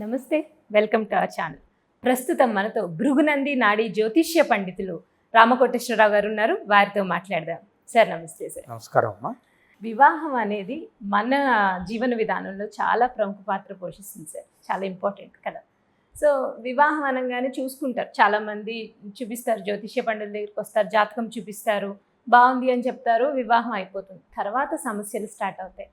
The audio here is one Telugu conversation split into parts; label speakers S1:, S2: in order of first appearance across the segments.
S1: నమస్తే వెల్కమ్ టు అవర్ ఛానల్. ప్రస్తుతం మనతో భృగునంది నాడి జ్యోతిష్య పండితులు రామకోటేశ్వరరావు గారు ఉన్నారు. వారితో మాట్లాడదాం. సార్ నమస్తే సార్.
S2: నమస్కారం అమ్మా.
S1: వివాహం అనేది మన జీవన విధానంలో చాలా ప్రముఖ పాత్ర పోషిస్తుంది సార్. చాలా ఇంపార్టెంట్ కదా. సో వివాహం అనగానే చూసుకుంటారు. చాలామంది చూపిస్తారు జ్యోతిష్య పండితుల దగ్గరికి వస్తారు జాతకం చూపిస్తారు బాగుంది అని చెప్తారు వివాహం అయిపోతుంది. తర్వాత సమస్యలు స్టార్ట్ అవుతాయి.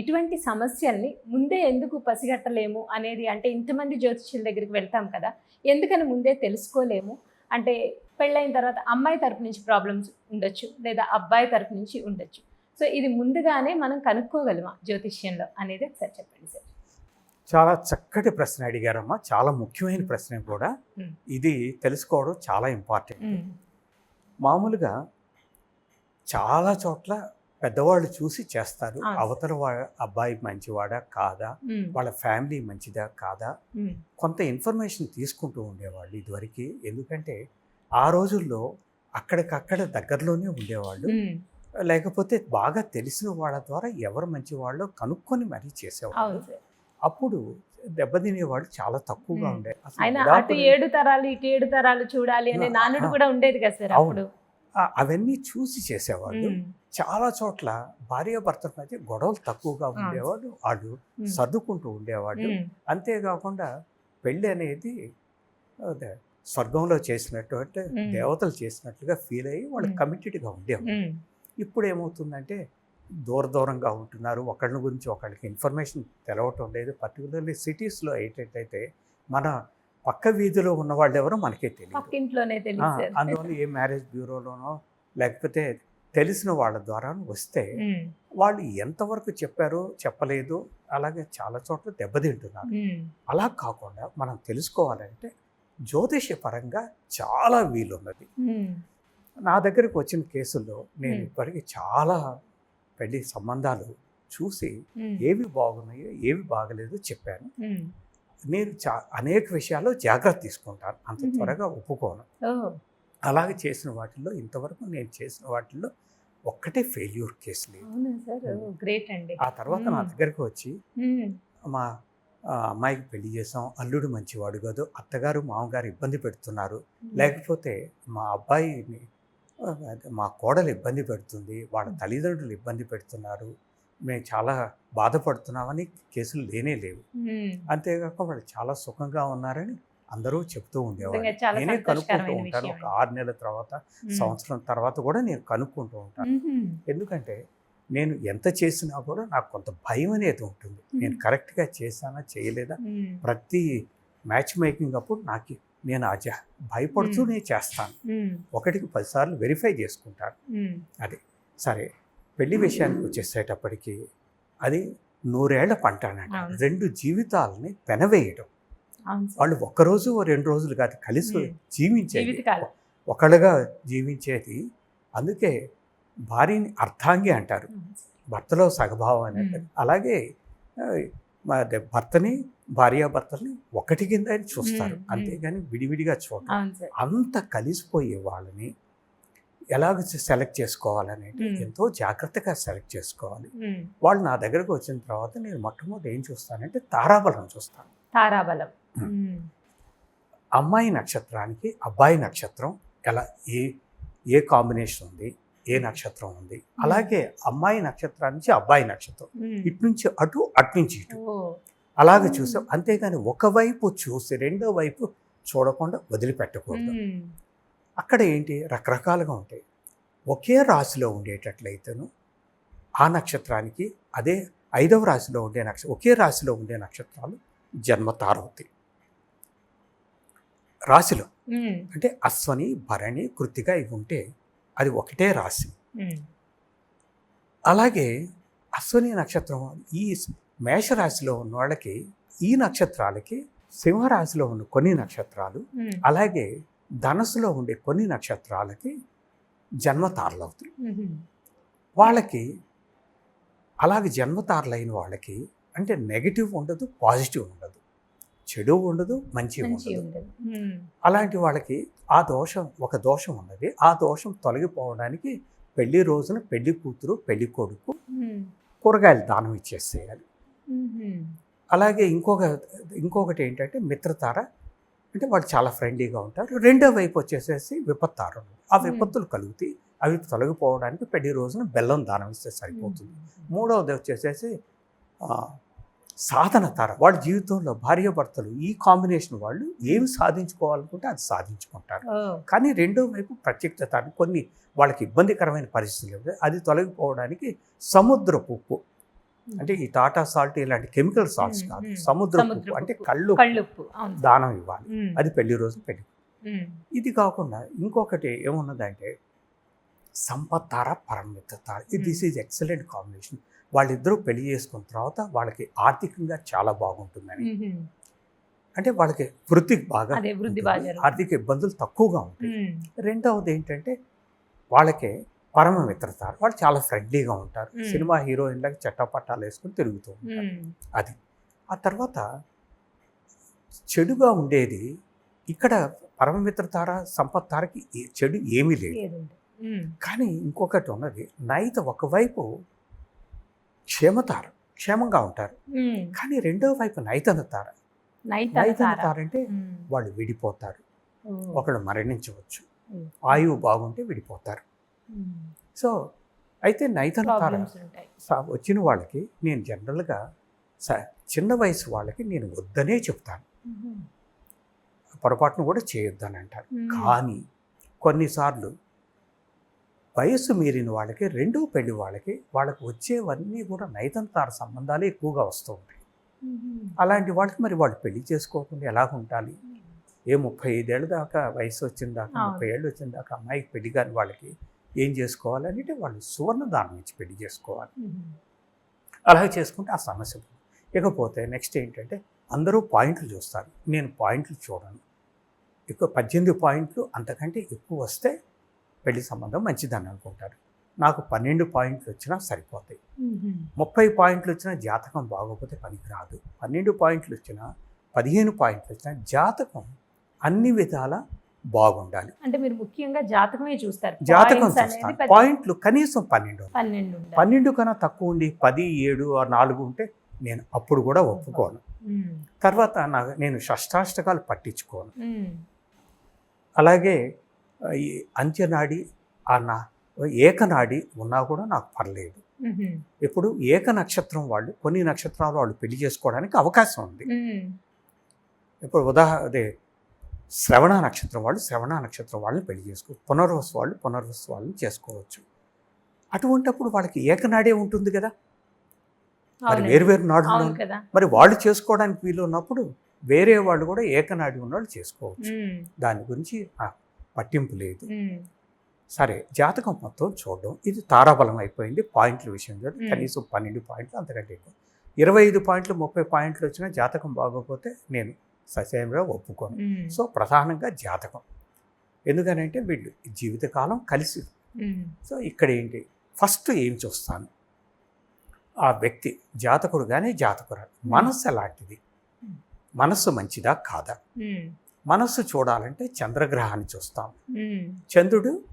S1: ఇటువంటి సమస్యల్ని ముందే ఎందుకు పసిగట్టలేము అనేది అంటే ఇంతమంది జ్యోతిష్యుల దగ్గరికి వెళ్తాం కదా ఎందుకని ముందే తెలుసుకోలేము? అంటే పెళ్ళైన తర్వాత అమ్మాయి తరపు నుంచి ప్రాబ్లమ్స్ ఉండొచ్చు లేదా అబ్బాయి తరపు నుంచి ఉండొచ్చు. సో ఇది ముందుగానే మనం కనుక్కోగలమా జ్యోతిష్యంలో అనేది ఒకసారి చెప్పండి సార్.
S2: చాలా చక్కటి ప్రశ్న అడిగారమ్మా చాలా ముఖ్యమైన ప్రశ్న కూడా. ఇది తెలుసుకోవడం చాలా ఇంపార్టెంట్ మామూలుగా చాలా చోట్ల పెద్దవాళ్ళు చూసి చేస్తారు. అవతల అబ్బాయి మంచివాడా? కాదా? వాళ్ళ ఫ్యామిలీ మంచిదా? కాదా? కొంత ఇన్ఫర్మేషన్ తీసుకుంటూ ఉండేవాళ్ళు ఇదివరకు. ఎందుకంటే ఆ రోజుల్లో అక్కడికక్కడ దగ్గరలోనే ఉండేవాళ్ళు. లేకపోతే బాగా తెలిసిన వాళ్ళ ద్వారా ఎవరు మంచివాళ్ళో కనుక్కొని మరీ చేసేవాళ్ళు. అప్పుడు దెబ్బతినేవాళ్ళు చాలా తక్కువగా
S1: మ్మ్.
S2: ఉండే అసలు
S1: ఆయన అటు
S2: విడాకులు-
S1: ఏడు తరాలు ఇటు ఏడు తరాలు చూడాలి అనే నానుడు. కూడా ఉండేది కదా సార్. అప్పుడు?
S2: అవన్నీ చూసి చేసేవాళ్ళు. చాలా చోట్ల భార్యాభర్తల మధ్య గొడవలు తక్కువగా ఉండేవాళ్ళు. వాళ్ళు సర్దుకుంటూ
S1: ఉమ్,
S2: అంతేకాకుండా పెళ్ళి అనేది స్వర్గంలో చేసినట్టు అంటే. దేవతలు చేసినట్లుగా ఫీల్ అయ్యి వాళ్ళు. కమిటెడ్గా ఉండేవాళ్ళు.
S1: ఉమ్,
S2: ఇప్పుడు ఏమవుతుందంటే దూర దూరంగా ఉంటున్నారు. ఒకళ్ళ గురించి ఒకళ్ళకి ఇన్ఫర్మేషన్ తెలవటం లేదు. పర్టికులర్లీ సిటీస్లో ఏంటంటే మన పక్క వీధిలో ఉన్న వాళ్ళు ఎవరో మనకే తెలియదు అందువల్ల ఏ మ్యారేజ్ బ్యూరోలోనో లేకపోతే తెలిసిన వాళ్ళ ద్వారా వస్తే వాళ్ళు ఎంతవరకు చెప్పారో చెప్పలేదు. అలాగే చాలా చోట్ల దెబ్బతింటున్నారు. అలా కాకుండా మనం తెలుసుకోవాలంటే జ్యోతిష్య పరంగా చాలా వీలున్నది. నా దగ్గరికి వచ్చిన కేసుల్లో నేను. ఇప్పటికీ చాలా పెళ్ళి సంబంధాలు చూసి ఏవి బాగున్నాయో ఏవి బాగలేదో చెప్పాను. నేను చా అనేక విషయాల్లో జాగ్రత్త తీసుకుంటాను. అంత. త్వరగా ఒప్పుకోను. అలాగే చేసిన వాటిల్లో ఇంతవరకు నేను చేసిన వాటిల్లో ఒక్కటే ఫెయిల్యూర్ కేసు లేదు
S1: గ్రేట్ అండి.
S2: ఆ తర్వాత నా. దగ్గరికి వచ్చి మా అమ్మాయికి పెళ్ళి చేసాం అల్లుడు మంచివాడు కాదు. అత్తగారు మామగారు ఇబ్బంది పెడుతున్నారు. లేకపోతే మా అబ్బాయిని మా కోడలు ఇబ్బంది పెడుతుంది. వాళ్ళ తల్లిదండ్రులు ఇబ్బంది పెడుతున్నారు. మేము చాలా బాధపడుతున్నామని కేసులు లేనే లేవు. అంతేకాక వాళ్ళు చాలా సుఖంగా ఉన్నారని అందరూ చెప్తూ ఉండేవాళ్ళు. నేనే కనుక్కుంటూ ఉంటాను. ఒక ఆరు నెలల తర్వాత. సంవత్సరం తర్వాత కూడా నేను కనుక్కుంటూ ఉంటాను. ఎందుకంటే నేను ఎంత చేసినా కూడా నాకు కొంత భయం అనేది ఉంటుంది. నేను. కరెక్ట్గా చేశానా చేయలేదా? ప్రతి మ్యాచ్ మేకింగ్ అప్పుడు నాకు నేను అజ భయపడుతూనే చేస్తాను.
S1: ఉమ్,
S2: ఒకటికి పదిసార్లు వెరిఫై చేసుకుంటాను.
S1: ఉమ్,
S2: సరే పెళ్ళి విషయానికి వచ్చేసేటప్పటికి అది నూరేళ్ళ పంట. రెండు జీవితాలని పెనవేయడం. వాళ్ళు ఒక్కరోజు రెండు రోజులు కాదు కలిసి. జీవించేది. ఒకళ్ళుగా జీవించేది. అందుకే భార్యని అర్థాంగి అంటారు. భర్తలో సగభావం అనేది
S1: మ్మ్.
S2: అలాగే భర్తని భార్యాభర్తల్ని ఒకటి కింద చూస్తారు. అంతేగాని విడివిడిగా
S1: సార్.
S2: అంత కలిసిపోయే వాళ్ళని ఎలాగ సెలెక్ట్ చేసుకోవాలనేది
S1: మ్మ్.
S2: ఎంతో జాగ్రత్తగా సెలెక్ట్ చేసుకోవాలి. వాళ్ళు నా దగ్గరకు వచ్చిన తర్వాత నేను మొట్టమొదటి ఏం చూస్తానంటే తారాబలం చూస్తాను.
S1: తారాబలం.
S2: అమ్మాయి నక్షత్రానికి అబ్బాయి నక్షత్రం ఎలా? ఏ ఏ కాంబినేషన్ ఉంది? ఏ నక్షత్రం ఉంది? అలాగే అమ్మాయి నక్షత్రం నుంచి అబ్బాయి నక్షత్రం. ఇటు నుంచి అటు అటు నుంచి ఇటు. అలాగే. చూసాం. అంతేగాని ఒకవైపు చూసి రెండో వైపు చూడకుండా వదిలిపెట్టకూడదు. అక్కడ ఏంటి? రకరకాలుగా ఉంటాయి. ఒకే రాశిలో ఉండేటట్లయితేను ఆ నక్షత్రానికి అదే ఐదవ రాశిలో ఉండే నక్ష ఒకే రాశిలో ఉండే నక్షత్రాలు జన్మతారవుతాయి. రాశిలో. అంటే అశ్వని భరణి కృతిక ఇవి ఉంటే అది ఒకటే రాశి. అలాగే అశ్వని నక్షత్రం ఈ మేషరాశిలో ఉన్న వాళ్ళకి ఈ నక్షత్రాలకి సింహరాశిలో ఉన్న కొన్ని నక్షత్రాలు అలాగే ధనస్సులో ఉండే కొన్ని నక్షత్రాలకి జన్మతారలు అవుతాయి వాళ్ళకి అలాగే జన్మతారలైన వాళ్ళకి అంటే నెగిటివ్ ఉండదు పాజిటివ్ ఉండదు. చెడు ఉండదు మంచి ఉండదు. అలాంటి వాళ్ళకి ఆ దోషం ఒక దోషం ఉన్నది ఆ దోషం తొలగిపోవడానికి పెళ్ళి రోజున పెళ్ళి కూతురు పెళ్ళి కొడుకు కూరగాయలు దానం ఇచ్చేసేయాలి. అలాగే ఇంకొక ఇంకొకటి ఏంటంటే మిత్రతార అంటే వాళ్ళు చాలా ఫ్రెండ్లీగా ఉంటారు. రెండో వైపు వచ్చేసేసి విపత్తార. ఉంది. ఆ విపత్తులు కలుగుతాయి. అవి తొలగిపోవడానికి పెళ్ళి రోజున బెల్లం దానం ఇస్తే సరిపోతుంది. మూడవది వచ్చేసేసి సాధన తార. వాళ్ళ జీవితంలో భార్యాభర్తలు ఈ కాంబినేషన్ వాళ్ళు ఏమి సాధించుకోవాలనుకుంటే అది సాధించుకుంటారు. కానీ రెండో వైపు ప్రత్యక్షత కొన్ని వాళ్ళకి ఇబ్బందికరమైన పరిస్థితులు. అది తొలగిపోవడానికి సముద్రపు ఉప్పు. అంటే ఈ టాటా సాల్ట్ ఇలాంటి కెమికల్ సాల్ట్స్ కాదు. సముద్ర
S1: సముద్రపు
S2: ఉప్పు. అంటే. కళ్ళు దానం ఇవ్వాలి. అది పెళ్ళి రోజు
S1: పెళ్ళి.
S2: ఇది కాకుండా ఇంకొకటి ఏమున్నదంటే సంపత్తార పరమిత్రతార దిస్ ఈజ్ ఎక్సలెంట్ కాంబినేషన్. వాళ్ళిద్దరూ పెళ్ళి చేసుకున్న తర్వాత వాళ్ళకి ఆర్థికంగా చాలా బాగుంటుందని. అంటే వాళ్ళకి వృత్తి బాగా. ఆర్థిక ఇబ్బందులు తక్కువగా ఉంటాయి. రెండవది ఏంటంటే వాళ్ళకి పరమ మిత్రతార వాళ్ళు చాలా ఫ్రెండ్లీగా ఉంటారు. సినిమా హీరోయిన్లకి చట్టపట్టాలు వేసుకుని తిరుగుతూ ఉంటారు. అది. ఆ తర్వాత చెడుగా ఉండేది ఇక్కడ పరమమిత్రతార సంపత్తారకి ఏ- చెడు ఏమీ లేదు. కానీ ఇంకొకటి ఉన్నది నైత ఒకవైపు క్షేమతార క్షేమంగా ఉంటారు. కానీ రెండో వైపు నైతన తార.
S1: నైతన తార.
S2: అంటే వాళ్ళు విడిపోతారు. ఒకళ్ళు మరణించవచ్చు. ఆయువు బాగుంటే విడిపోతారు. సో అయితే నైతన తార వచ్చిన వాళ్ళకి నేను జనరల్గా చిన్న వయసు వాళ్ళకి నేను వద్దనే చెప్తాను. పొరపాటును కూడా చేయొద్దని అంటారు. కానీ కొన్నిసార్లు వయస్సు మీరిన వాళ్ళకి రెండో పెళ్ళి వాళ్ళకి వాళ్ళకి వచ్చేవన్నీ కూడా నైతంతార సంబంధాలే ఎక్కువగా వస్తూ ఉంటాయి. అలాంటి వాళ్ళకి మరి వాళ్ళు పెళ్ళి చేసుకోకుండా ఎలాగ ఉండాలి? ఏ ముప్పై ఐదేళ్ళ దాకా వయసు వచ్చిన దాకా. ముప్పై ఏళ్ళు వచ్చిన దాకా అమ్మాయికి పెళ్ళి కాని వాళ్ళకి ఏం చేసుకోవాలి అంటే వాళ్ళు సువర్ణ దానం ఇచ్చి పెళ్ళి చేసుకోవాలి. అలాగే చేసుకుంటే ఆ సమస్య. ఇకపోతే నెక్స్ట్ ఏంటంటే అందరూ పాయింట్లు చూస్తారు. నేను పాయింట్లు చూడను. ఎక్కువ పద్దెనిమిది పాయింట్లు అంతకంటే ఎక్కువ వస్తే పెళ్ళి సంబంధం మంచిదని అనుకుంటారు. నాకు పన్నెండు పాయింట్లు వచ్చినా సరిపోతాయి. ముప్పై పాయింట్లు వచ్చినా జాతకం బాగోకపోతే పనికి రాదు పన్నెండు పాయింట్లు వచ్చినా పదిహేను పాయింట్లు వచ్చినా జాతకం అన్ని విధాల బాగుండాలి.
S1: అంటే మీరు ముఖ్యంగా జాతకమే చూస్తారు.
S2: జాతకం చూస్తాను పాయింట్లు కనీసం పన్నెండు.
S1: పన్నెండు.
S2: పన్నెండు కన్నా తక్కువ ఉండి పది ఏడు నాలుగు ఉంటే నేను అప్పుడు కూడా ఒప్పుకోను. తర్వాత నా నేను షష్టాష్టకాలు పట్టించుకోను. అలాగే ఈ అంత్యనాడి ఆ నా ఏకనాడి ఉన్నా కూడా నాకు పర్లేదు. ఇప్పుడు ఏక నక్షత్రం వాళ్ళు కొన్ని నక్షత్రాలు వాళ్ళు పెళ్ళి చేసుకోవడానికి అవకాశం ఉంది. ఇప్పుడు ఉదాహరణ అదే శ్రవణ నక్షత్రం వాళ్ళు శ్రవణ నక్షత్రం వాళ్ళని పెళ్ళి చేసుకో పునర్వసు వాళ్ళు పునర్వసు వాళ్ళని చేసుకోవచ్చు. అటువంటప్పుడు వాళ్ళకి ఏకనాడే ఉంటుంది కదా? మరి
S1: అవునండి.
S2: వేరు వేరు నాడులు
S1: అవును కదా.
S2: మరి వాళ్ళు చేసుకోవడానికి వీలు ఉన్నప్పుడు వేరే వాళ్ళు కూడా ఏకనాడి ఉన్నవాళ్ళు చేసుకోవచ్చు. దాని గురించి నాకు పట్టింపు లేదు. సరే జాతకం మొత్తం చూడడం. ఇది తారాబలం అయిపోయింది పాయింట్ల విషయం చూడండి. కనీసం పన్నెండు పాయింట్లు అంతకంటే ఎక్కువ. ఇరవై ఐదు పాయింట్లు ముప్పై పాయింట్లు వచ్చినా జాతకం బాగోకపోతే నేను ససేమిగా ఒప్పుకోను. సో ప్రధానంగా జాతకం. ఎందుకనంటే వీళ్ళు జీవితకాలం కలిసి సో ఇక్కడ ఏంటి? ఫస్ట్ ఏం చూస్తాను? ఆ వ్యక్తి జాతకుడు కానీ జాతకురాలు. మనస్సు ఎలాంటిది. మనస్సు మంచిదా కాదా? మనస్సు చూడాలంటే చంద్రగ్రహాన్ని చూస్తాం. చంద్రుడు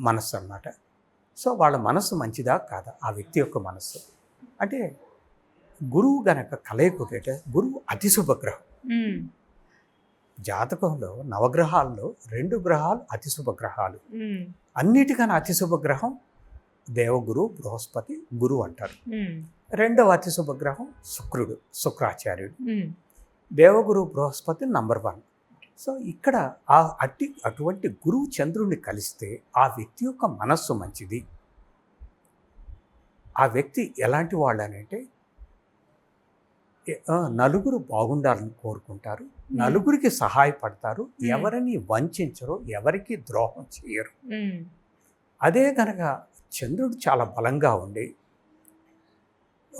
S2: మనస్సు అన్నమాట. సో వాళ్ళ మనస్సు మంచిదా కాదా? ఆ వ్యక్తి యొక్క మనస్సు. అంటే గురువు గనక కలయకుంటే గురువు అతి శుభగ్రహం. జాతకంలో నవగ్రహాల్లో రెండు గ్రహాలు అతి శుభగ్రహాలు. అన్నిటికన్నా అతి శుభగ్రహం దేవగురు బృహస్పతి గురువు అంటారు. రెండవ అతి శుభగ్రహం శుక్రుడు శుక్రాచార్యుడు. దేవగురు బృహస్పతి నంబర్ వన్. సో ఇక్కడ ఆ అట్టి అటువంటి గురువు చంద్రుడిని కలిస్తే ఆ వ్యక్తి యొక్క మనస్సు మంచిది. ఆ వ్యక్తి ఎలాంటి వాళ్ళు అని అంటే ఏ- ఆ, నలుగురు బాగుండాలని కోరుకుంటారు. నలుగురికి సహాయపడతారు. ఎవరిని వంచరు ఎవరికి ద్రోహం చేయరు. అదే కనుక చంద్రుడు చాలా బలంగా ఉండి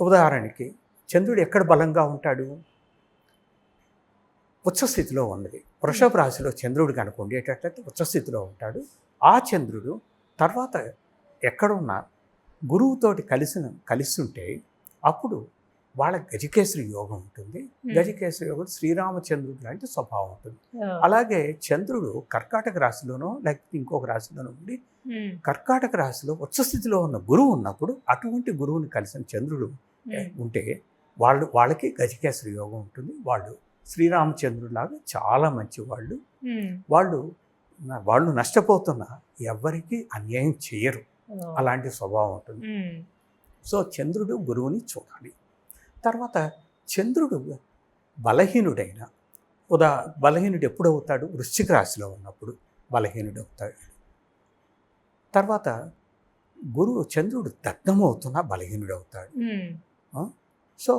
S2: ఉదాహరణకి చంద్రుడు ఎక్కడ బలంగా ఉంటాడు? ఉచ్చస్థితిలో ఉన్నది. వృషభ రాశిలో చంద్రుడు కనుక ఉండేటట్లయితే ఉచ్చస్థితిలో ఉంటాడు ఆ చంద్రుడు తర్వాత ఎక్కడున్నా గురువుతోటి కలిసిన కలిసి ఉంటే అప్పుడు వాళ్ళ గజకేశ్వరి యోగం ఉంటుంది. గజకేశ్వరి యోగం శ్రీరామచంద్రుడు లాంటి స్వభావం ఉంటుంది. అలాగే చంద్రుడు కర్కాటక రాశిలోనో లేకపోతే ఇంకొక రాశిలోనో ఉండి కర్కాటక రాశిలో ఉచ్చస్థితిలో ఉన్న గురువు ఉన్నప్పుడు అటువంటి గురువుని కలిసిన చంద్రుడు ఉంటే వాళ్ళు వాళ్ళకి గజకేసరి యోగం ఉంటుంది. వాళ్ళు శ్రీరామచంద్రులాగా చాలా మంచి వాళ్ళు. వాళ్ళు వాళ్ళు నష్టపోతున్న ఎవ్వరికీ అన్యాయం చేయరు. అలాంటి స్వభావం ఉంటుంది. సో చంద్రుడు గురువుని చూడాలి తర్వాత చంద్రుడు బలహీనుడైన ఉదా బలహీనుడు ఎప్పుడు అవుతాడు వృశ్చిక రాశిలో ఉన్నప్పుడు బలహీనుడు అవుతాడు తర్వాత గురువు చంద్రుడు దగ్ధమవుతున్నా బలహీనుడు అవుతాడు. సో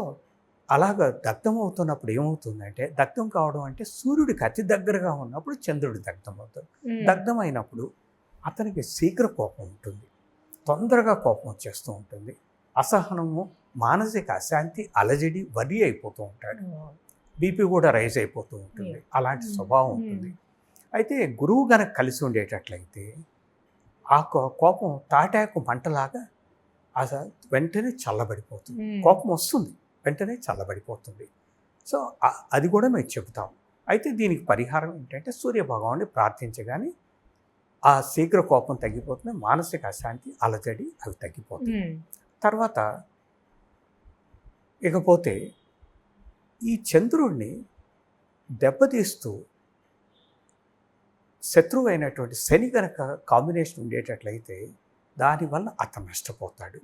S2: అలాగ దగ్ధం అవుతున్నప్పుడు ఏమవుతుందంటే దగ్ధం కావడం అంటే సూర్యుడికి అతి దగ్గరగా ఉన్నప్పుడు చంద్రుడు దగ్ధం అవుతాడు. దగ్ధం అయినప్పుడు అతనికి శీఘ్ర కోపం ఉంటుంది. తొందరగా కోపం వచ్చేస్తూ ఉంటుంది. అసహనము మానసిక అశాంతి అలజడి వరి అయిపోతూ ఉంటాడు. బీపీ కూడా రైజ్ అయిపోతూ ఉంటుంది. అలాంటి స్వభావం ఉంటుంది. అయితే గురువు గనక కలిసి ఉండేటట్లయితే ఆ కోపం తాటాకు మంటలాగా అసలు వెంటనే చల్లబడిపోతుంది. కోపం వస్తుంది. వెంటనే చల్లబడిపోతుంది. సో అది కూడా మేము చెబుతాం. అయితే దీనికి పరిహారం ఏంటంటే సూర్య భగవాన్ని ప్రార్థించగానే ఆ శీఘ్ర కోపం తగ్గిపోతుంది మానసిక అశాంతి అలజడి అవి తగ్గిపోతాయి.
S1: ఉమ్.
S2: తర్వాత ఇకపోతే ఈ చంద్రుడిని దెబ్బతీస్తూ శత్రువు అయినటువంటి శని గనక కాంబినేషన్ ఉండేటట్లయితే దానివల్ల అతను నష్టపోతాడు.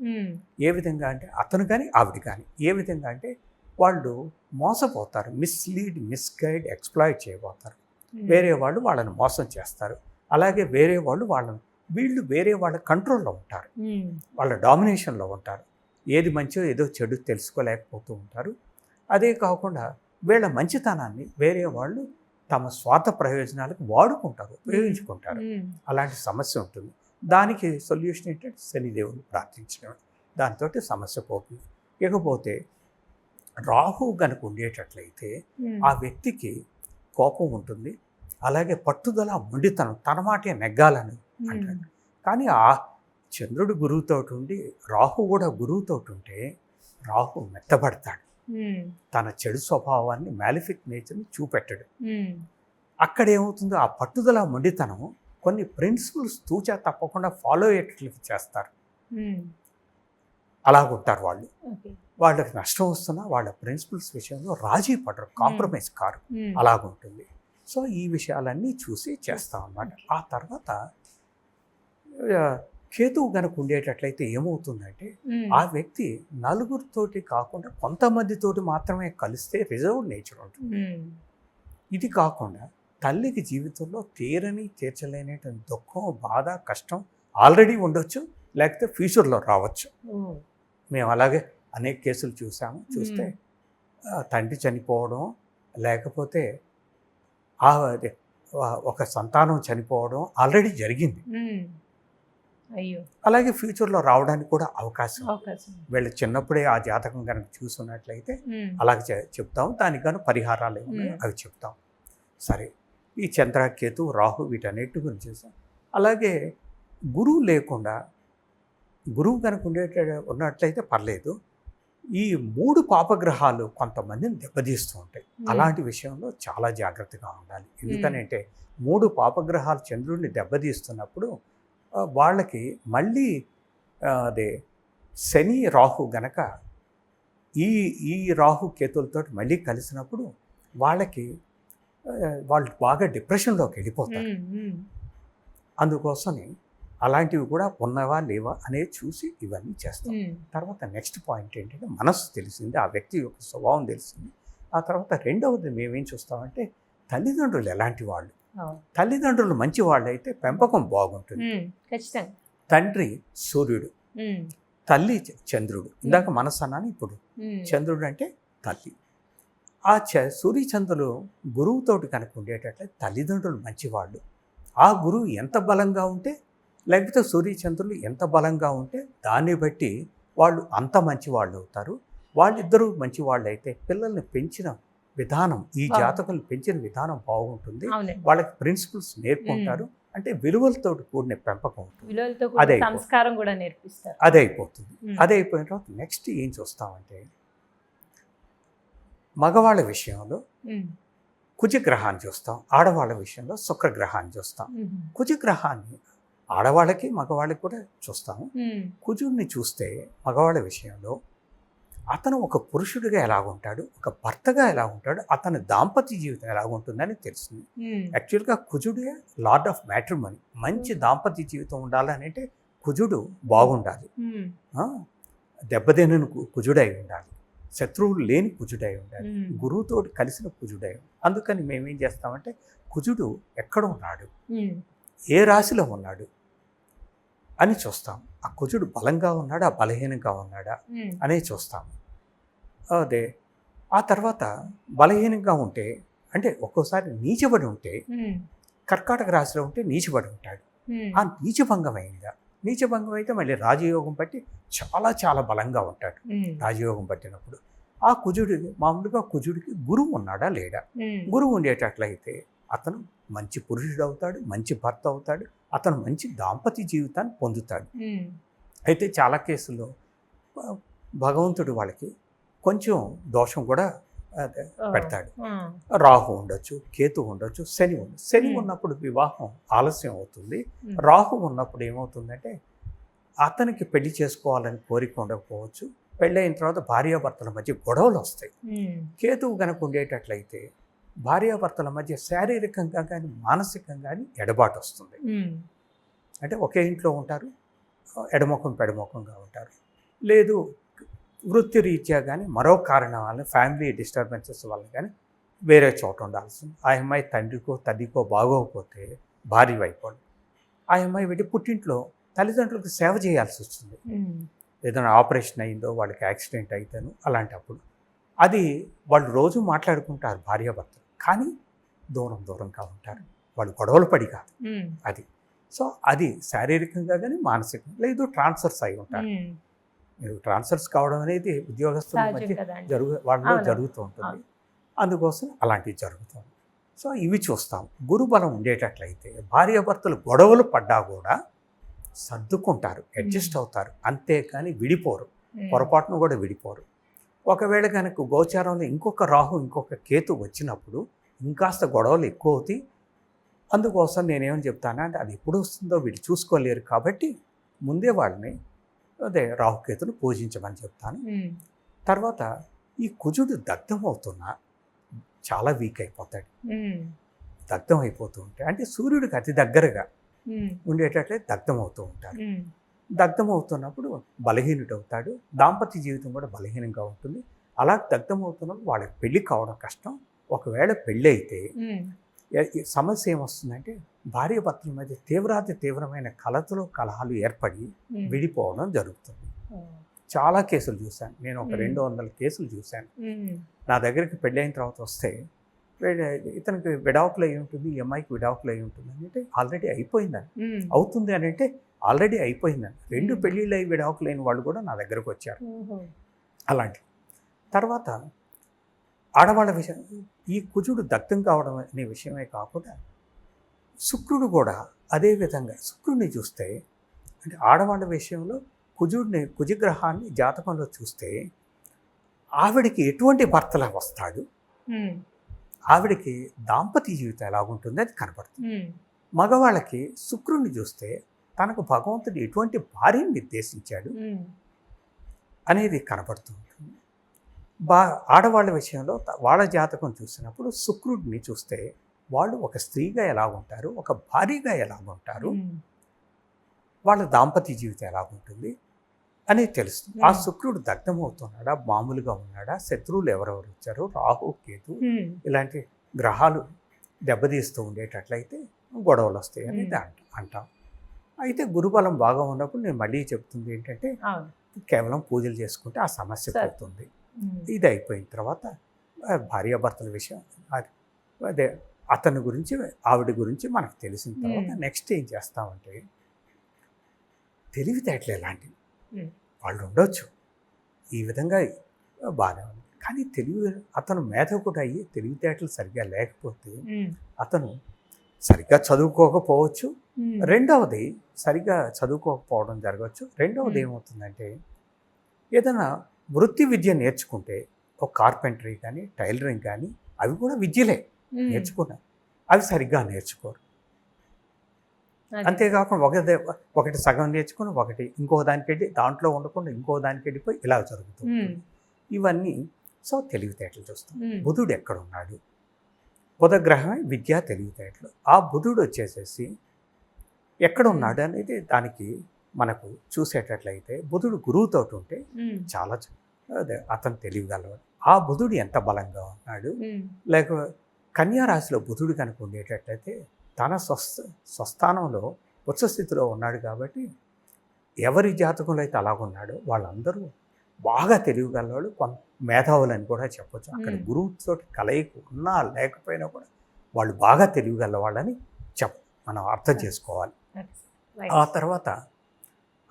S2: ఏ విధంగా అంటే అతను కానీ ఆవిడ కానీ ఏ విధంగా అంటే వాళ్ళు మోసపోతారు. మిస్లీడ్ మిస్గైడ్ ఎక్స్ప్లాయిట్ చేయబోతారు. వేరే వాళ్ళు వాళ్ళని మోసం చేస్తారు. అలాగే వేరే వాళ్ళు వాళ్ళని వీళ్ళు వేరే వాళ్ళ కంట్రోల్లో ఉంటారు. వాళ్ళ డామినేషన్లో ఉంటారు. ఏది మంచో ఏదో చెడు తెలుసుకోలేకపోతూ ఉంటారు. అదే కాకుండా వీళ్ళ మంచితనాన్ని వేరే వాళ్ళు తమ స్వార్థ ప్రయోజనాలకు వాడుకుంటారు ఉపయోగించుకుంటారు. అలాంటి సమస్య ఉంటుంది. దానికి సొల్యూషన్ ఏంటంటే శనిదేవుని ప్రార్థించడం దాంతో సమస్య పోతుంది ఇకపోతే రాహు కనుక ఉండేటట్లయితే. ఆ వ్యక్తికి కోపం ఉంటుంది అలాగే పట్టుదల మొండితనం తన మాటే నెగ్గాలని. అంటాడు కానీ ఆ చంద్రుడు గురువుతో ఉండి రాహు కూడా గురువుతో ఉంటే రాహు మెత్తబడతాడు. తన చెడు స్వభావాన్ని మ్యాలిఫిక్ నేచర్ని చూపెట్టడు. అక్కడ ఏమవుతుందో ఆ పట్టుదల మొండితనం కొన్ని ప్రిన్సిపల్స్ తూచా తప్పకుండా ఫాలో అయ్యేటట్లు చేస్తారు. అలాగుంటారు వాళ్ళు. వాళ్ళకి నష్టం వస్తున్నా వాళ్ళ ప్రిన్సిపల్స్ విషయంలో రాజీ పడరు కాంప్రమైజ్ కారు. అలాగుంటుంది సో ఈ విషయాలన్నీ చూసి చేస్తాం అన్నమాట ఆ తర్వాత కేతువు గనక ఉండేటట్లయితే ఏమవుతుందంటే. ఆ వ్యక్తి నలుగురితోటి కాకుండా కొంతమందితోటి మాత్రమే కలిస్తే రిజర్వ్డ్ నేచర్ ఉంటుంది. ఇది కాకుండా తల్లికి జీవితంలో తీరని తీర్చలేనటువంటి దుఃఖం బాధ కష్టం ఆల్రెడీ ఉండొచ్చు లేకపోతే ఫ్యూచర్లో రావచ్చు. మేము అలాగే అనేక కేసులు చూసాము. చూస్తే తండ్రి చనిపోవడం లేకపోతే ఆ ఒక సంతానం చనిపోవడం ఆల్రెడీ జరిగింది.
S1: అయ్యో.
S2: అలాగే ఫ్యూచర్లో రావడానికి కూడా అవకాశం వీళ్ళు చిన్నప్పుడే ఆ జాతకం కనుక చూసున్నట్లయితే. అలాగే చెప్తాం దానికి గాను పరిహారాలు
S1: మ్మ్.
S2: అవి చెప్తాం సరే. ఈ చంద్రకేతు రాహు వీటన్నిటి గురించి చేసాం అలాగే గురువు లేకుండా గురువు కనుక ఉండేట ఉన్నట్లయితే పర్లేదు. ఈ మూడు పాపగ్రహాలు కొంతమందిని దెబ్బతీస్తూ ఉంటాయి. అలాంటి విషయంలో చాలా జాగ్రత్తగా ఉండాలి. ఎందుకనంటే మూడు పాపగ్రహాలు చంద్రుడిని దెబ్బతీస్తున్నప్పుడు వాళ్ళకి మళ్ళీ అదే శని రాహు గనక ఈ ఈ రాహు కేతులతో మళ్ళీ కలిసినప్పుడు వాళ్ళకి వాళ్ళు బాగా డిప్రెషన్లోకి వెళ్ళిపోతారు. అందుకోసమే అలాంటివి కూడా ఉన్నవా లేవా అనేది చూసి ఇవన్నీ చేస్తాం. తర్వాత నెక్స్ట్ పాయింట్ ఏంటంటే మనస్సు తెలిసింది ఆ వ్యక్తి యొక్క స్వభావం తెలిసింది ఆ తర్వాత రెండవది మేమేం చూస్తామంటే తల్లిదండ్రులు ఎలాంటి వాళ్ళు. తల్లిదండ్రులు మంచి వాళ్ళు అయితే పెంపకం బాగుంటుంది తండ్రి సూర్యుడు. తల్లి చంద్రుడు ఇందాక మనస్సు అన్నాను ఇప్పుడు. చంద్రుడు అంటే తల్లి ఆ చ సూర్యచంద్రులు గురువుతోటి కనుక ఉండేటట్లయితే తల్లిదండ్రులు మంచివాళ్ళు. ఆ గురువు ఎంత బలంగా ఉంటే లేకపోతే సూర్యచంద్రులు ఎంత బలంగా ఉంటే దాన్ని బట్టి వాళ్ళు అంత మంచి వాళ్ళు అవుతారు. వాళ్ళిద్దరూ మంచి వాళ్ళు అయితే పిల్లల్ని పెంచిన విధానం ఈ. జాతకులు పెంచిన విధానం బాగుంటుంది. వాళ్ళకి ప్రిన్సిపల్స్ నేర్పుకుంటారు. అంటే విలువలతో కూడిన పెంపకం ఉంటుంది అదే.
S1: సంస్కారం కూడా నేర్పిస్తారు.
S2: అదే అయిపోతుంది. అదే అయిపోయిన తర్వాత నెక్స్ట్ ఏం చూస్తామంటే మగవాళ్ళ విషయంలో. కుజగ్రహాన్ని చూస్తాం ఆడవాళ్ళ విషయంలో శుక్రగ్రహాన్ని చూస్తాం. కుజగ్రహాన్ని ఆడవాళ్ళకి మగవాళ్ళకి కూడా చూస్తాము. కుజుడిని చూస్తే మగవాళ్ళ విషయంలో అతను ఒక పురుషుడిగా ఎలా ఉంటాడు ఒక భర్తగా ఎలా ఉంటాడు అతని దాంపత్య జీవితం ఎలా ఉంటుందని తెలుస్తుంది.
S1: ఉమ్,
S2: యాక్చువల్గా కుజుడే లార్డ్ ఆఫ్ మ్యాట్రిమనీ. మంచి దాంపత్య జీవితం ఉండాలని అంటే కుజుడు బాగుండాలి. దెబ్బతినని కుజుడై ఉండాలి. శత్రువులు లేని కుజుడై ఉండాలి. గురువుతో కలిసిన కుజుడై అందుకని మేమేం చేస్తామంటే కుజుడు ఎక్కడ ఉన్నాడు. ఏ రాశిలో ఉన్నాడు అని చూస్తాం. ఆ కుజుడు బలంగా ఉన్నాడా బలహీనంగా ఉన్నాడా అనేది చూస్తాం. అదే ఆ తర్వాత బలహీనంగా ఉంటే అంటే ఒక్కోసారి నీచబడి ఉంటే కర్కాటక రాశిలో ఉంటే నీచబడి ఉంటాడు. ఆ నీచభంగం అయిందా నీచభంగం అయితే మళ్ళీ రాజయోగం బట్టి చాలా చాలా బలంగా ఉంటాడు. రాజయోగం పట్టినప్పుడు. ఆ కుజుడికి మామూలుగా కుజుడికి గురువు ఉన్నాడా లేడా? గురువు ఉండేటట్లయితే అతను మంచి పురుషుడు అవుతాడు మంచి భర్త అవుతాడు అతను మంచి దాంపత్య జీవితాన్ని పొందుతాడు. అయితే చాలా కేసుల్లో భగవంతుడు వాళ్ళకి కొంచెం దోషం కూడా పెడతాడు. రాహు ఉండొచ్చు కేతు ఉండొచ్చు శని ఉండొచ్చు. శని. ఉన్నప్పుడు వివాహం ఆలస్యం అవుతుంది. రాహు ఉన్నప్పుడు ఏమవుతుందంటే అతనికి పెళ్ళి చేసుకోవాలని కోరిక ఉండకపోవచ్చు. పెళ్ళైన తర్వాత భార్యాభర్తల మధ్య గొడవలు వస్తాయి. కేతువు కనుక ఉండేటట్లయితే భార్యాభర్తల మధ్య శారీరకంగా కానీ మానసికంగా కానీ ఎడబాటు వస్తుంది. అంటే ఒకే ఇంట్లో ఉంటారు ఎడముఖం పెడముఖంగా ఉంటారు. లేదు వృత్తి రీత్యా కానీ మరో కారణం వల్ల ఫ్యామిలీ డిస్టర్బెన్సెస్ వల్ల కానీ వేరే చోట ఉండాల్సి ఉంది. ఆ అమ్మాయి తండ్రికో తల్లికో బాగోకపోతే భార్య అయిపోండి ఆ అమ్మాయి వెళ్ళి పుట్టింట్లో తల్లిదండ్రులకు సేవ చేయాల్సి వస్తుంది. ఏదైనా ఆపరేషన్ అయిందో వాళ్ళకి యాక్సిడెంట్ అయితేనో అలాంటప్పుడు అది వాళ్ళు రోజు మాట్లాడుకుంటారు భార్యాభర్తలు. కానీ దూరం దూరంగా ఉంటారు. వాళ్ళు గొడవలు పడి కాదు. అది. సో అది శారీరకంగా కానీ మానసికంగా లేదు ట్రాన్స్ఫర్స్ అయి ఉంటారు. మీరు ట్రాన్స్ఫర్స్ కావడం అనేది ఉద్యోగస్తుల మధ్య జరుగు వాళ్ళలో. జరుగుతూ ఉంటుంది. అందుకోసం అలాంటివి జరుగుతుంది సో ఇవి చూస్తాం. గురుబలం ఉండేటట్లయితే భార్యాభర్తలు గొడవలు పడ్డా కూడా సర్దుకుంటారు అడ్జస్ట్ అవుతారు. అంతేకాని విడిపోరు. పొరపాటును కూడా విడిపోరు. ఒకవేళ కనుక గోచారంలో ఇంకొక రాహు ఇంకొక కేతు వచ్చినప్పుడు ఇంకాస్త గొడవలు ఎక్కువ అవుతాయి అందుకోసం నేనేమని చెప్తానంటే అది ఎప్పుడు వస్తుందో వీళ్ళు చూసుకోలేరు కాబట్టి ముందే వాళ్ళని అదే రాహుకేతును పూజించమని చెప్తాను. తర్వాత ఈ కుజుడు దగ్ధం అవుతున్నా చాలా వీక్ అయిపోతాడు. దగ్ధం అయిపోతూ ఉంటే అంటే సూర్యుడికి అతి దగ్గరగా ఉండేటట్లే దగ్ధం అవుతూ ఉంటారు దగ్ధం అవుతున్నప్పుడు బలహీనుడు అవుతాడు దాంపత్య జీవితం కూడా బలహీనంగా ఉంటుంది. అలా దగ్ధం అవుతున్నప్పుడు వాళ్ళకి పెళ్ళి కావడం కష్టం. ఒకవేళ పెళ్ళి అయితే సమస్య ఏమొస్తుందంటే భార్య భర్తల మధ్య తీవ్రాతి తీవ్రమైన కలతలు కలహాలు ఏర్పడి విడిపోవడం జరుగుతుంది. చాలా కేసులు చూశాను. నేను ఒక. రెండు వందల కేసులు చూశాను. నా దగ్గరికి పెళ్ళైన తర్వాత వస్తే ఇతనికి విడాకులు అయి ఉంటుంది ఈ అమ్మాయికి విడాకులు అయి ఉంటుంది అని అంటే ఆల్రెడీ అయిపోయిందని. అవుతుంది అని అంటే ఆల్రెడీ అయిపోయిందని. రెండు. పెళ్ళిళ్ళు అయి విడాకులు అయిన వాళ్ళు కూడా నా దగ్గరకు వచ్చారు. అలాంటి తర్వాత ఆడవాళ్ళ విషయం ఈ కుజుడు దగ్ధం కావడం అనే విషయమే కాకుండా శుక్రుడు కూడా అదే విధంగా శుక్రుడిని చూస్తే అంటే ఆడవాళ్ళ విషయంలో కుజుడిని కుజగ్రహాన్ని జాతకంలో చూస్తే ఆవిడికి ఎటువంటి భర్తలా వస్తాడు? ఆవిడికి దాంపత్య జీవితం ఎలాగుంటుంది అది కనపడుతుంది. మగవాళ్ళకి శుక్రుడిని చూస్తే తనకు భగవంతుడు ఎటువంటి భార్యను నిర్దేశించాడు? అనేది కనపడుతూ ఉంటుంది బా ఆడవాళ్ళ విషయంలో వాళ్ళ జాతకం చూసినప్పుడు శుక్రుడిని చూస్తే వాళ్ళు ఒక స్త్రీగా ఎలా ఉంటారు? ఒక భార్యగా ఎలా ఉంటారు? వాళ్ళ దాంపత్య జీవితం ఎలా ఉంటుంది? అనేది తెలుస్తుంది. ఆ. శుక్రుడు దగ్ధమవుతున్నాడా? మామూలుగా ఉన్నాడా? శత్రువులు ఎవరెవరు వచ్చారు? రాహు కేతు ఇలాంటి గ్రహాలు దెబ్బతీస్తూ ఉండేటట్లయితే గొడవలు వస్తాయి అని. అంట అంటాం. అయితే గురుబలం బాగా ఉన్నప్పుడు నేను మళ్ళీ చెప్తుంది ఏంటంటే కేవలం పూజలు చేసుకుంటే ఆ సమస్య. పోతుంది. ఇది అయిపోయిన తర్వాత భార్యాభర్తల విషయం అది అదే అతని గురించి ఆవిడ గురించి మనకు తెలిసిన తర్వాత. నెక్స్ట్ ఏం చేస్తామంటే తెలివితేటలు ఎలాంటివి. వాళ్ళు ఉండొచ్చు. ఈ విధంగా బాగానే ఉంది. కానీ తెలివి అతను మేధకుడు అయ్యి తెలివితేటలు సరిగ్గా లేకపోతే అతను సరిగ్గా చదువుకోకపోవచ్చు. రెండవది సరిగ్గా చదువుకోకపోవడం జరగవచ్చు. రెండవది. ఏమవుతుందంటే ఏదైనా వృత్తి విద్య నేర్చుకుంటే ఒక కార్పెంటరీ కానీ టైలరింగ్ కానీ అవి కూడా విద్యలే
S1: ఉమ్,
S2: నేర్చుకున్నా అవి సరిగ్గా నేర్చుకోరు. అంతేకాకుండా ఒకటి ఒకటి సగం నేర్చుకుని ఒకటి ఇంకో దానికి వెళ్ళి దాంట్లో ఉండకుండా ఇంకో దానికి వెళ్ళిపోయి ఇలా జరుగుతుంది. ఇవన్నీ సో తెలివితేటలు చూస్తాం. బుధుడు ఎక్కడ ఉన్నాడు బుధగ్రహమే విద్యా తెలివితేటలు. ఆ బుధుడు వచ్చేసేసి ఎక్కడ ఉన్నాడు అనేది దానికి మనకు చూసేటట్లయితే బుధుడు గురువుతోటి ఉంటే. చాలా అదే అతను తెలియగలవాడు ఆ బుధుడు ఎంత బలంగా ఉన్నాడు. లేక కన్యా రాశిలో బుధుడు కనుక ఉండేటట్లయితే తన స్వస్థ స్వస్థానంలో ఉచ్చ స్థితిలో ఉన్నాడు కాబట్టి ఎవరి జాతకంలో అయితే అలాగున్నాడో వాళ్ళందరూ బాగా తెలియగలవాళ్ళు కొంత మేధావులని కూడా చెప్పొచ్చు అక్కడ. గురువుతో కలయిక ఉన్నా లేకపోయినా కూడా వాళ్ళు బాగా తెలియగల వాళ్ళని చెప్ మనం అర్థం చేసుకోవాలి. ఆ తర్వాత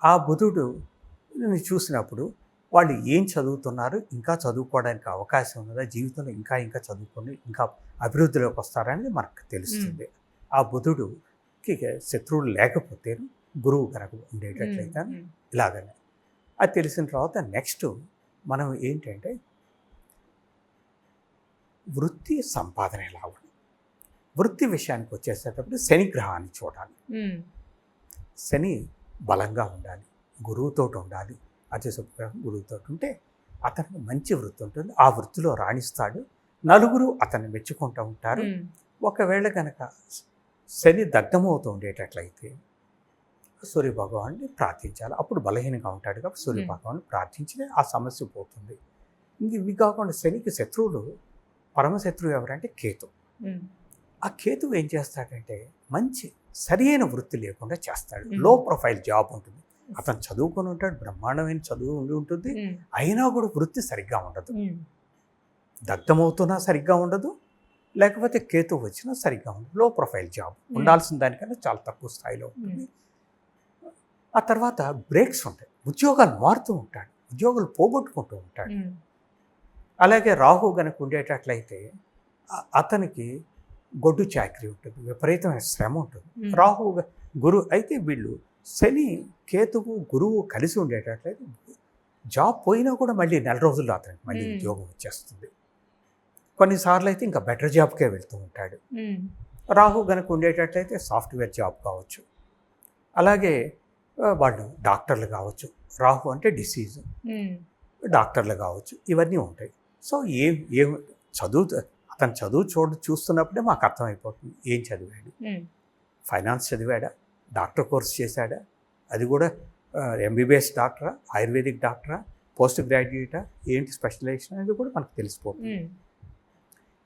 S2: ఆ బుధుడు చూసినప్పుడు వాళ్ళు ఏం చదువుతున్నారు? ఇంకా చదువుకోవడానికి అవకాశం ఉన్నదా? జీవితంలో ఇంకా ఇంకా చదువుకొని ఇంకా అభివృద్ధిలోకి వస్తారనేది మనకు తెలుస్తుంది. ఆ బుధుడుకి శత్రువులు లేకపోతే గురువు కనుక ఉండేటట్లయితే. ఇలాగనే. అది తెలిసిన తర్వాత నెక్స్ట్ మనం ఏంటంటే వృత్తి సంపాదన ఎలా ఉంది వృత్తి విషయానికి వచ్చేసేటప్పుడు శని గ్రహాన్ని చూడాలి. శని బలంగా ఉండాలి గురువుతో ఉండాలి. అతి శుభ్రం గురువుతో ఉంటే అతనికి మంచి వృత్తి ఉంటుంది. ఆ వృత్తిలో రాణిస్తాడు. నలుగురు అతన్ని మెచ్చుకుంటూ ఉంటారు. ఒకవేళ కనుక శని దగ్ధమవుతూ ఉండేటట్లయితే సూర్య భగవాన్ని ప్రార్థించాలి. అప్పుడు బలహీనంగా ఉంటాడు కాబట్టి సూర్య. భగవాన్ని ప్రార్థించిన ఆ సమస్య పోతుంది. ఇంక ఇవి కాకుండా శనికి శత్రువులు పరమశత్రువు ఎవరంటే కేతు. ఆ కేతువు ఏం చేస్తాడంటే మంచి సరియైన వృత్తి లేకుండా చేస్తాడు. లో ప్రొఫైల్ జాబ్ ఉంటుంది. అతను చదువుకొని ఉంటాడు బ్రహ్మాండమైన చదువు ఉండి ఉంటుంది. అయినా కూడా వృత్తి సరిగ్గా ఉండదు. దగ్ధమవుతున్నా సరిగ్గా ఉండదు. లేకపోతే కేతు వచ్చినా సరిగ్గా ఉండదు. లో ప్రొఫైల్ జాబ్ ఉండాల్సిన దానికన్నా చాలా తక్కువ స్థాయిలో ఉంటుంది. ఆ తర్వాత బ్రేక్స్ ఉంటాయి. ఉద్యోగాలు మారుతూ ఉంటాడు. ఉద్యోగాలు పోగొట్టుకుంటూ ఉంటాడు. అలాగే రాహు కనుక ఉండేటట్లయితే అతనికి గొడ్డు చాకరీ ఉంటుంది విపరీతమైన శ్రమ ఉంటుంది. రాహు గురువు అయితే వీళ్ళు శని కేతువు గురువు కలిసి ఉండేటట్లయితే జాబ్ పోయినా కూడా మళ్ళీ నెల రోజుల్లో అతనికి మళ్ళీ. ఉద్యోగం వచ్చేస్తుంది కొన్నిసార్లు అయితే ఇంకా బెటర్ జాబ్కే వెళ్తూ ఉంటాడు. రాహు కనుక ఉండేటట్లయితే సాఫ్ట్వేర్ జాబ్ కావచ్చు అలాగే వాళ్ళు డాక్టర్లు కావచ్చు రాహు అంటే డిసీజ్. డాక్టర్లు కావచ్చు ఇవన్నీ ఉంటాయి సో ఏం ఏం చదువు అతను చదువు చూడ చూస్తున్నప్పుడే మాకు అర్థమైపోతుంది. ఏం చదివాడు. ఫైనాన్స్ చదివాడా? డాక్టర్ కోర్స్ చేశాడా? అది కూడా ఎంబీబీఎస్ డాక్టరా? ఆయుర్వేదిక్ డాక్టరా? పోస్ట్ గ్రాడ్యుయేటా? ఏంటి స్పెషలైజేషన్ అనేది కూడా మనకు తెలిసిపోతుంది.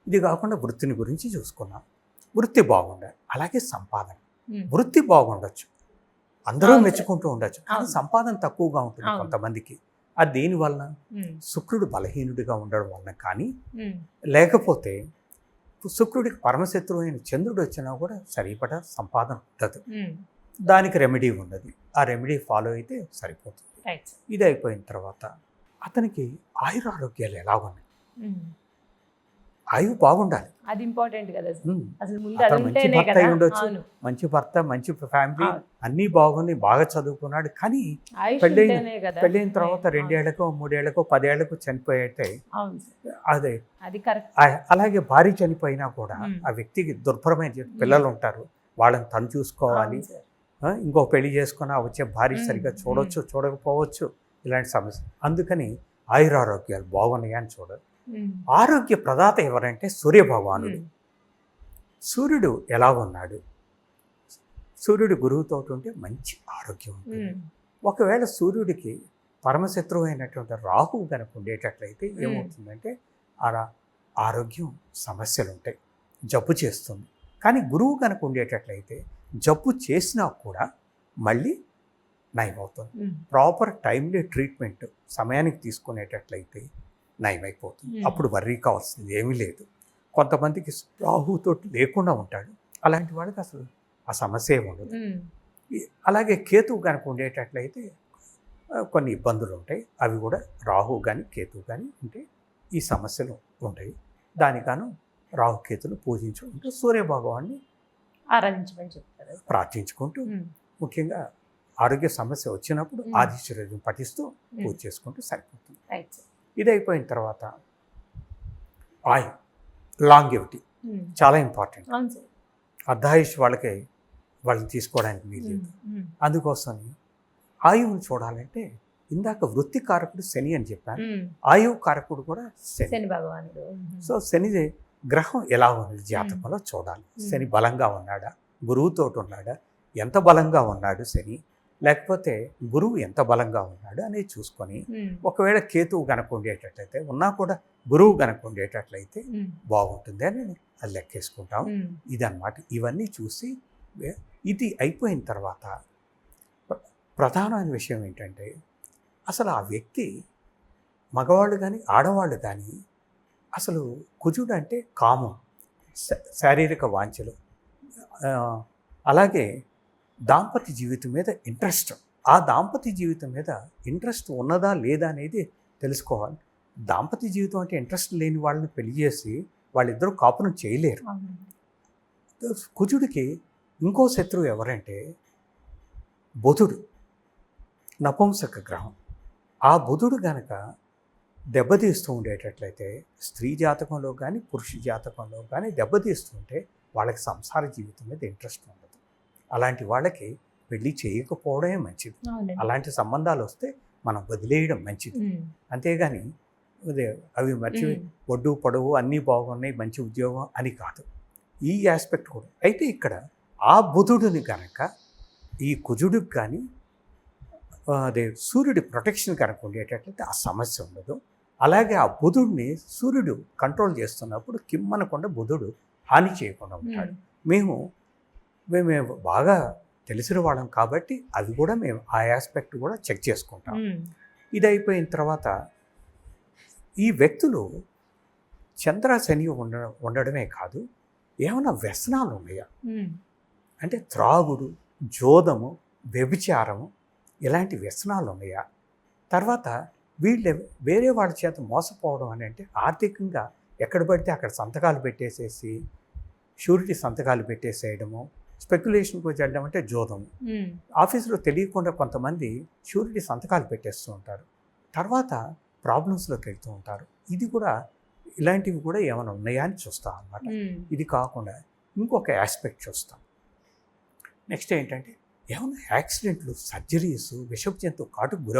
S2: ఇది కాకుండా వృత్తిని గురించి చూసుకున్నాం. వృత్తి బాగుండాలి. అలాగే సంపాదన. వృత్తి బాగుండొచ్చు. అందరూ. మెచ్చుకుంటూ ఉండొచ్చు. కానీ. సంపాదన తక్కువగా ఉంటుంది. కొంతమందికి. అది దేని వలన?
S1: ఉమ్.
S2: శుక్రుడు బలహీనుడిగా ఉండడం వలన కానీ. లేకపోతే శుక్రుడికి పరమశత్రువు అయిన చంద్రుడు వచ్చినా కూడా సరిపడ సంపాదన ఉండదు. దానికి రెమెడీ ఉన్నది ఆ రెమెడీ ఫాలో అయితే సరిపోతుంది. ఇది అయిపోయిన తర్వాత అతనికి ఆయురారోగ్యాలు ఎలా ఉన్నాయి ఆయువు బాగుండాలి
S1: అది ఇంపార్టెంట్ కదా. అసలు
S2: మంచి ఉండొచ్చు. మంచి భర్త మంచి ఫ్యామిలీ. అన్నీ బాగుంది బాగా చదువుకున్నాడు కానీ పెళ్ళైన- పెళ్ళైన తర్వాత. రెండేళ్ళకో మూడేళ్ళకో పదేళ్ళకు చనిపోయేటే. అదే అలాగే భార్య చనిపోయినా కూడా. ఆ వ్యక్తికి దుర్భరమైన పిల్లలు ఉంటారు వాళ్ళని తను చూసుకోవాలి ఇంకో పెళ్ళి చేసుకుని ఆ వచ్చే భార్య. సరిగ్గా చూడొచ్చు చూడకపోవచ్చు ఇలాంటి సమస్య అందుకని ఆయురారోగ్యాలు బాగున్నాయా అని చూడాలి. ఆరోగ్య ప్రదాత ఎవరంటే సూర్య భగవానుడు
S1: ఉమ్.
S2: సూర్యుడు ఎలా ఉన్నాడు? సూర్యుడు గురువుతో ఉంటే మంచి ఆరోగ్యం ఉంటుంది. ఒకవేళ సూర్యుడికి పరమశత్రువు అయినటువంటి రాహువు కనుక ఉండేటట్లయితే ఏమవుతుందంటే రా- ఆరోగ్యం సమస్యలు ఉంటాయి జబ్బు చేస్తుంది. కానీ గురువు కనుక ఉండేటట్లయితే జబ్బు చేసినా కూడా మళ్ళీ నయమవుతుంది. ప్రాపర్ టైమ్లీ ట్రీట్మెంట్ సమయానికి తీసుకునేటట్లయితే నయమైపోతుంది. అప్పుడు వర్రీ కావాల్సింది ఏమీ లేదు కొంతమందికి రాహుతో లేకుండా ఉంటాడు అలాంటి వాళ్ళకి అసలు ఆ సమస్య ఏమి ఉండదు అలాగే కేతువు కనుక ఉండేటట్లయితే కొన్ని ఇబ్బందులు ఉంటాయి అవి కూడా రాహు కానీ కేతువు కానీ ఉంటే ఈ సమస్యలు ఉంటాయి దానికాను రాహు కేతులు పూజించుకుంటూ సూర్య భగవాన్ని
S1: ఆరాధించమని చెప్తారు
S2: ప్రార్థించుకుంటూ. ముఖ్యంగా ఆరోగ్య సమస్య వచ్చినప్పుడు. ఆదిశ్వర్యం పఠిస్తూ. పూజ చేసుకుంటూ సరిపోతుంది. ఇది అయిపోయిన తర్వాత ఆయు లాంగివిటీ
S1: ఉమ్.
S2: చాలా ఇంపార్టెంట్ అర్ధాయుష్ వాళ్ళకి వాళ్ళని తీసుకోవడానికి వీలు. లేదు
S1: ఉమ్.
S2: అందుకోసం ఆయువుని చూడాలంటే ఇందాక వృత్తి కారకుడు శని అని చెప్పాను. ఆయువు కారకుడు కూడా శని
S1: శని భగవానుడు.
S2: సో శని గ్రహం ఎలా ఉంది జాతకంలో చూడాలి. శని బలంగా ఉన్నాడా గురువుతో ఉన్నాడా ఎంత బలంగా ఉన్నాడు శని లేకపోతే గురువు ఎంత బలంగా ఉన్నాడు అనేది చూసుకొని. ఒకవేళ కేతువు గనక ఉండేటట్లయితే ఉన్నా కూడా గురువు గనక ఉండేటట్లయితే. బాగుంటుంది అని అది లెక్కేసుకుంటాం. ఇదన్నమాట ఇవన్నీ చూసి ఇది అయిపోయిన తర్వాత ప్ర- ప్రధానమైన విషయం ఏంటంటే అసలు ఆ వ్యక్తి మగవాళ్ళు కానీ ఆడవాళ్ళు కానీ అసలు కుజుడు అంటే కామం శారీరక వాంఛలు అలాగే దాంపత్య జీవితం మీద ఇంట్రెస్ట్. ఆ దాంపత్య జీవితం మీద ఇంట్రెస్ట్ ఉన్నదా లేదా అనేది తెలుసుకోవాలి. దాంపత్య జీవితం అంటే ఇంట్రెస్ట్ లేని వాళ్ళని పెళ్ళి చేసి వాళ్ళిద్దరూ కాపురం చేయలేరు. కుజుడికి ఇంకో శత్రువు ఎవరంటే బుధుడు నపుంసక గ్రహం. ఆ బుధుడు గనక దెబ్బతీస్తూ ఉండేటట్లయితే స్త్రీ జాతకంలో కానీ పురుష జాతకంలో కానీ దెబ్బతీస్తుంటే వాళ్ళకి సంసార జీవితం మీద ఇంట్రెస్ట్ ఉండదు. అలాంటి వాళ్ళకి పెళ్ళి చేయకపోవడమే మంచిది. అలాంటి సంబంధాలు వస్తే మనం వదిలేయడం మంచిది. అంతేగాని అదే అవి మంచి. ఒడ్డు పొడవు అన్నీ బాగున్నాయి మంచి ఉద్యోగం అని కాదు ఈ ఆస్పెక్ట్ కూడా అయితే ఇక్కడ ఆ బుధుడిని కనుక ఈ కుజుడికి కానీ అదే సూర్యుడి ప్రొటెక్షన్ కనుక ఉండేటట్లయితే ఆ సమస్య ఉండదు అలాగే ఆ బుధుడిని సూర్యుడు కంట్రోల్ చేస్తున్నప్పుడు కిమ్మనకుండా బుధుడు హాని చేయకుండా ఉంటాడు. మేము మేము బాగా తెలిసిన వాళ్ళం కాబట్టి అవి కూడా మేము ఆ ఆస్పెక్ట్ కూడా చెక్ చేసుకుంటాం. ఇది అయిపోయిన తర్వాత ఈ వ్యక్తులు చంద్ర శని ఉండ ఉండడమే కాదు ఏమైనా వ్యసనాలు ఉన్నాయా. అంటే త్రాగుడు జోదము వ్యభిచారము ఇలాంటి వ్యసనాలు ఉన్నాయా తర్వాత వీళ్ళు వేరే వాళ్ళ చేత మోసపోవడం అని అంటే ఆర్థికంగా ఎక్కడ పడితే అక్కడ సంతకాలు పెట్టేసేసి షూరిటీ సంతకాలు పెట్టేసేయడము స్పెక్యులేషన్కి వచ్చేయడం అంటే
S1: ఉమ్.
S2: ఆఫీసులో తెలియకుండా కొంతమంది షూరిటీ సంతకాలు పెట్టేస్తూ ఉంటారు. తర్వాత ప్రాబ్లమ్స్లోకి వెళ్తూ ఉంటారు. ఇది కూడా ఇలాంటివి కూడా ఏమైనా ఉన్నాయా అని చూస్తాం అన్నమాట.
S1: ఉమ్.
S2: ఇది కాకుండా ఇంకొక ఆస్పెక్ట్ చూస్తాం. నెక్స్ట్ ఏంటంటే ఏమైనా యాక్సిడెంట్లు సర్జరీస్ విషపు జంతువు కాటుకు గురి